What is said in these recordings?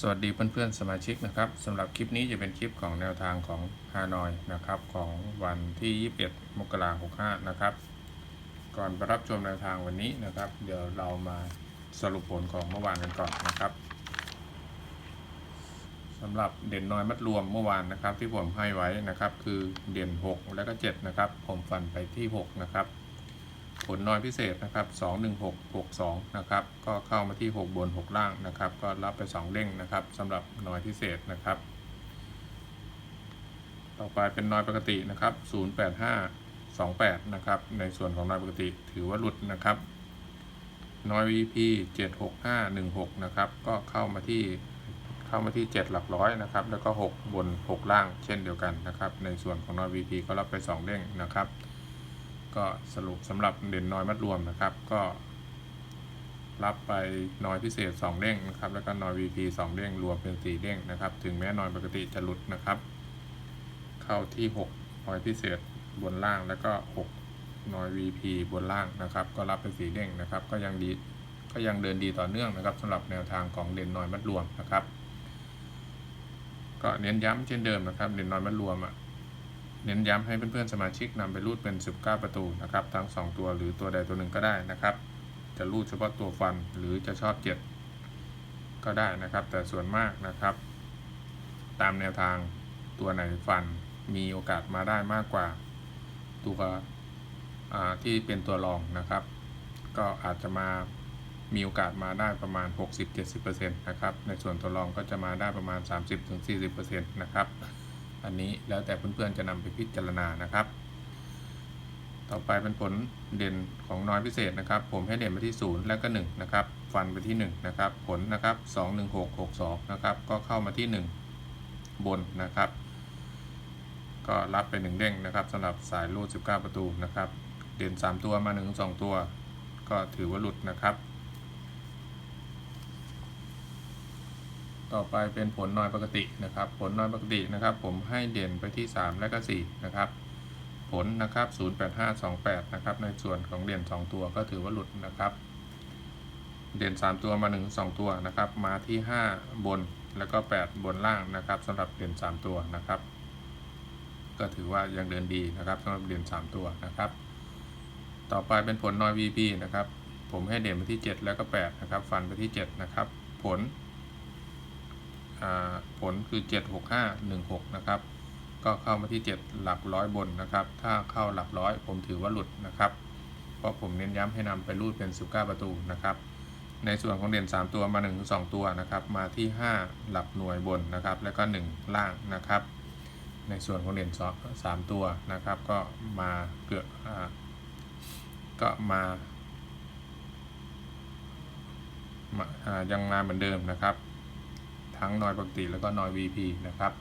สวัสดีเพื่อนๆสมาชิกนะครับสำหรับคลิปนี้จะเป็นคลิปของแนวทางของฮานอยนะครับของวันที่ 21 มกราคม65 นะครับ ก่อนไปรับชมแนวทางวันนี้นะครับ เดี๋ยวเรามาสรุปผลของเมื่อวานกันก่อนนะครับสำหรับเด่นน้อยมัดรวมเมื่อวานนะครับ ที่ผมให้ไว้นะครับ คือเด่น 6 แล้วก็7นะครับ ผมฟันไปที่ 6 นะครับ ผลน้อยพิเศษนะครับ 21662 นะครับ ก็เข้ามาที่ 6 บน 6 ล่างนะครับ ก็รับไป 2เด้งนะครับสำหรับน้อยพิเศษนะครับ ต่อไปเป็นน้อยปกตินะครับ 08528 นะครับ ในส่วนของน้อยปกติถือว่าหลุดนะครับ น้อย VP 76516 นะครับ ก็เข้ามาที่เข้ามาที่ 7 หลักร้อยนะครับ แล้วก็ 6 บน 6 ล่างเช่นเดียวกันนะครับ ในส่วนของน้อย VP ก็รับไป 2 เด้งนะครับ ก็สรุปสำหรับเด่นน้อยมัดรวมนะครับ ก็ รับไปน้อยพิเศษ 2 เด้งนะครับ แล้วก็น้อย VP 2 เด้งรวมเป็น 4 เด้งนะครับ ถึงแม้น้อยปกติจะหลุดนะครับ เข้าที่ 6 น้อยพิเศษบนล่างแล้วก็ 6 น้อย VP บนล่างนะครับ ก็รับเป็น 4 เด้งนะครับ ก็ยังดีก็ยังเดินดีต่อเนื่องนะครับสำหรับแนวทางของเด่นน้อยมัดรวมนะครับ ก็เน้นย้ำเช่นเดิมนะครับเด่นน้อยมัดรวมอะ เน้นย้ำให้เพื่อนๆสมาชิกนำไปรูดเป็น 19 ประตูนะครับทั้ง 2 ตัวหรือตัวใดตัวหนึ่งก็ได้นะครับ จะรูดเฉพาะตัวฟันหรือจะชอบ7ก็ได้นะครับ แต่ส่วนมากนะครับ ตามแนวทางตัวไหนฟันมีโอกาสมาได้มากกว่าตัวที่เป็นตัวรองนะครับ ก็อาจจะมามีโอกาสมาได้ประมาณ 60-70%นะครับในส่วนตัวรองก็จะมาได้ประมาณ 30-40%นะครับ อันนี้แล้วแต่เพื่อนๆจะนำไปพิจารณานะครับ ต่อไปเป็นผลเด่นของน้อยพิเศษนะครับ ผมให้เด่นไปที่ 0 แล้วก็ 1 นะครับ ฟันไปที่ 1 นะครับ ผลนะครับ 2 1 6 6 2 นะครับ ก็เข้ามาที่ 1 บนนะครับ ก็รับไป1เด้งนะครับสำหรับสายรูด19 ประตูนะครับ เด่น 3 ตัวมา 1 2 ตัว ก็ถือว่าหลุดนะครับ ต่อไปเป็นผลน้อยปกตินะครับ ผลน้อยปกตินะครับ ผมให้เด่นไปที่ 3 และก็4นะครับ ผลนะครับ 08528 นะครับ ในส่วนของเด่น 2 ตัวก็ถือว่าหลุดนะครับ เด่น 3 ตัวมา 1 2 ตัวนะครับ มาที่ 5 บนแล้วก็ 8 บนล่างนะครับสำหรับเด่น 3 ตัวนะครับ ก็ถือว่ายังเดินดีนะครับสำหรับเด่น 3 ตัวนะครับ ต่อไปเป็นผลน้อย VP นะครับ ผมให้เด่นไปที่ 7 แล้วก็8นะครับ ฟันไปที่ 7 นะครับ ผล ผลคือ 76516 นะครับ ก็เข้ามาที่ 7 หลักร้อยบนนะครับ ถ้าเข้าหลักร้อยผมถือว่าหลุดนะครับ เพราะผมเน้นย้ำให้นำไปรูดเป็น 19 ประตูนะครับ ในส่วนของเด่น 3 ตัวมา1 2 ตัวนะครับ มาที่ 5 หลักหน่วยบนนะครับ แล้วก็ 1 ล่างนะครับ ในส่วนของเด่น3ตัวนะครับ ก็มาเกือบก็มายังมาเหมือนเดิมนะครับ ทั้งนอยปกติแล้วก็นอย VP นะครับ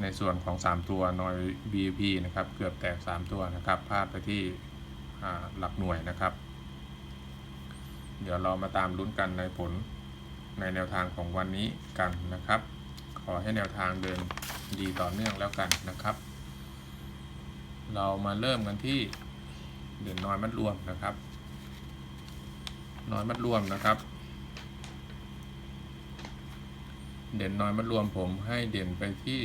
ในส่วนของ 3 ตัวนอย VP นะครับเกือบแตก 3 ตัวนะครับพลาดไปที่หลักหน่วยนะครับ เดี๋ยวเรามาตามลุ้นกันในผลในแนวทางของวันนี้กันนะครับ ขอให้แนวทางเดินดีต่อเนื่องแล้วกันนะครับ เรามาเริ่มกันที่เด่นน้อยมัดรวมนะครับ น้อยมัดรวมนะครับ เด่นน้อยมัดรวมผมให้เด่นไปที่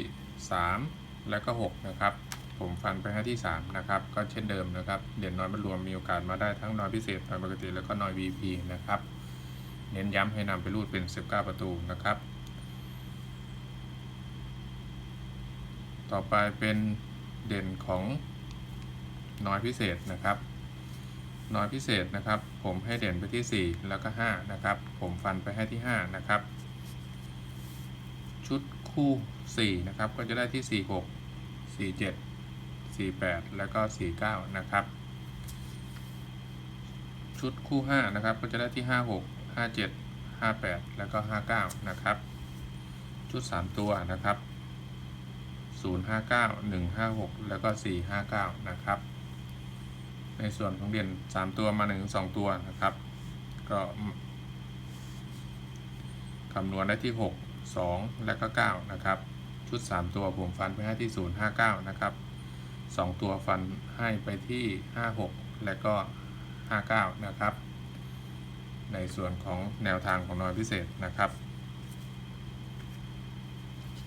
3 แล้วก็6นะครับผมฟันไปให้ที่ 3 นะครับ ก็เช่นเดิมนะครับ เด่นน้อยมัดรวมมีโอกาสมาได้ทั้งน้อยพิเศษน้อยปกติแล้วก็น้อย VP นะครับ เน้นย้ำให้นำไปรูดเป็น 19 ประตูนะครับ ต่อไปเป็นเด่นของน้อยพิเศษนะครับ น้อยพิเศษนะครับ ผมให้เด่นไปที่ 4 แล้วก็ 5 นะครับ ผมฟันไปให้ที่ 5 นะครับ ชุดคู่ 4 นะครับ ก็จะได้ที่ 46 47 48 แล้วก็ 49 นะครับ ชุดคู่ 5 นะครับ ก็จะได้ที่ 56 57 58 แล้วก็ 59 นะครับ ชุด 3 ตัวนะครับ 059 156 แล้วก็ 459 นะครับ ในส่วนของเด่น3 ตัวมา 1 2 ตัวนะครับ ก็คำนวณได้ที่ 6 2 และก็ 9 นะครับ ชุด 3 ตัวผมฟันไปให้ที่ 059 นะครับ 2 ตัวฟันให้ไปที่ 56 และก็ 59 นะครับ ในส่วนของแนวทางของน้อยพิเศษนะครับ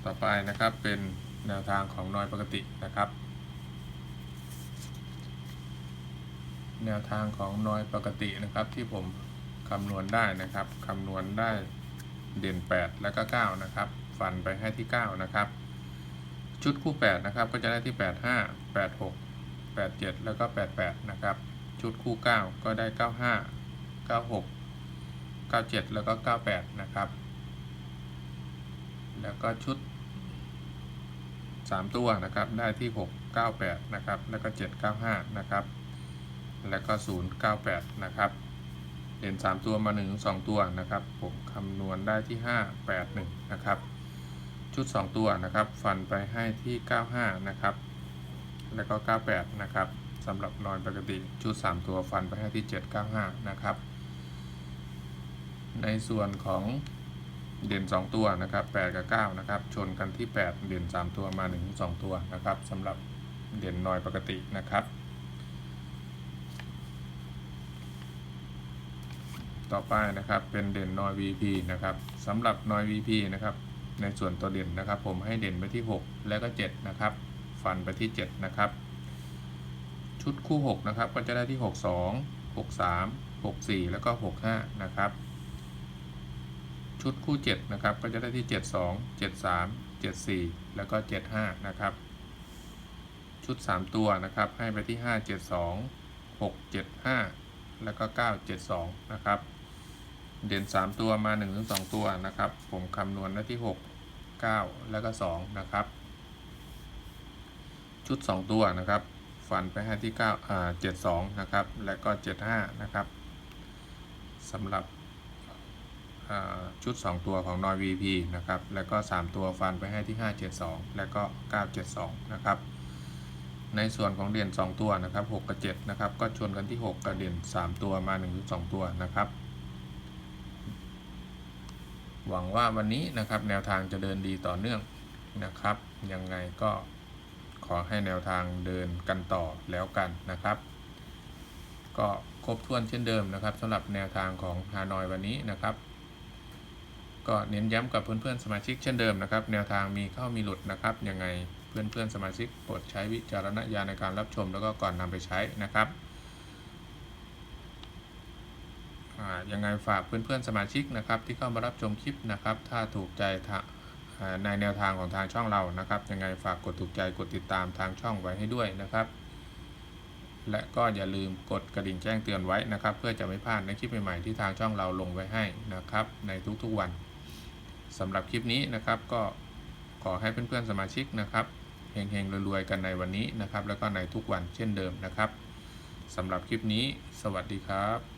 ต่อไปนะครับเป็นแนวทางของนอยปกตินะครับ แนวทางของนอยปกตินะครับที่ผมคำนวณได้นะครับคำนวณได้ เด่น 8 แล้วก็ 9 นะครับ ฟันไปให้ที่ 9 นะครับ ชุดคู่ 8 นะครับ ก็จะได้ที่ 85 86 87 แล้วก็ 88 นะครับ ชุดคู่ 9 ก็ได้ 95 96 97 แล้วก็ 98 นะครับ แล้วก็ชุด 3 ตัวนะครับ ได้ที่ 6 98 นะครับ แล้วก็ 795 นะครับ แล้วก็ 098 นะครับ เด่น3 ตัวมา1ถึง2ตัวนะครับ ผมคำนวณได้ที่ 5 8 1 นะครับ ชุด 2 ตัวนะครับ ฟันไปให้ที่ 95 นะครับ แล้วก็ 98 นะครับสำหรับนอนปกติชุด 3 ตัวฟันไปให้ที่ 795 นะครับ ในส่วนของเด่น 2 ตัวนะครับ 8 กับ 9 นะครับ ชนกันที่ 8 เด่น 3 ตัวมา1ถึง2ตัวนะครับสำหรับเด่นนอยปกตินะครับ ต่อไปนะครับ เป็นเด่นนอย VP นะครับสำหรับนอย VP นะครับในส่วนตัวเด่นนะครับ ผมให้เด่นไปที่ 6 แล้วก็ 7 นะครับ ฟันไปที่ 7 นะครับ ชุดคู่ 6 นะครับ ก็จะได้ที่ 62 63 64 แล้วก็ 65 นะครับ ชุดคู่ 7 นะครับ ก็จะได้ที่ 72 73 74 แล้วก็ 75 นะครับ ชุด 3 ตัวนะครับ ให้ไปที่ 5 72 6 75 แล้วก็ 972 นะครับ เด่น 3 ตัวมา1ถึง2ตัวนะครับ ผมคำนวณได้ที่ 6 9 แล้วก็ 2 นะครับ ชุด 2 ตัวนะครับ ฟันไปให้ที่9อ่า72 นะครับ แล้วก็ 75 นะครับสำหรับชุด 2 ตัวของนอย VP นะครับ แล้วก็ 3 ตัวฟันไปให้ที่ 572 แล้วก็ 972 นะครับ ในส่วนของเด่น 2 ตัวนะครับ 6 กับ 7 นะครับ ก็ชนกันที่ 6 กับเด่น 3 ตัวมา1ถึง2ตัวนะครับ หวังว่าวันนี้นะครับแนวทางจะเดินดีต่อเนื่องนะครับ ยังไงก็ขอให้แนวทางเดินกันต่อแล้วกันนะครับ ก็ครบถ้วนเช่นเดิมนะครับสำหรับแนวทางของฮานอยวันนี้นะครับ ก็เน้นย้ำกับเพื่อนๆสมาชิกเช่นเดิมนะครับ แนวทางมีเข้ามีหลุดนะครับยังไงเพื่อนๆสมาชิกโปรดใช้วิจารณญาณในการรับชมแล้วก็ก่อนนำไปใช้นะครับ อ่า ยังไงฝากเพื่อนๆสมาชิกนะครับที่เข้ามารับชมคลิปนะครับถ้าถูกใจในแนวทางของทางช่องเรานะครับ ยังไงฝากกดถูกใจกดติดตามทางช่องไว้ให้ด้วยนะครับ และก็อย่าลืมกดกระดิ่งแจ้งเตือนไว้นะครับ เพื่อจะไม่พลาดในคลิปใหม่ๆที่ทางช่องเราลงไว้ให้นะครับ ในทุกๆวันสำหรับคลิปนี้นะครับก็ขอให้เพื่อนๆสมาชิกนะครับเฮงๆรวยๆกันในวันนี้นะครับ แล้วก็ในทุกวันเช่นเดิมนะครับสำหรับคลิปนี้ สวัสดีครับ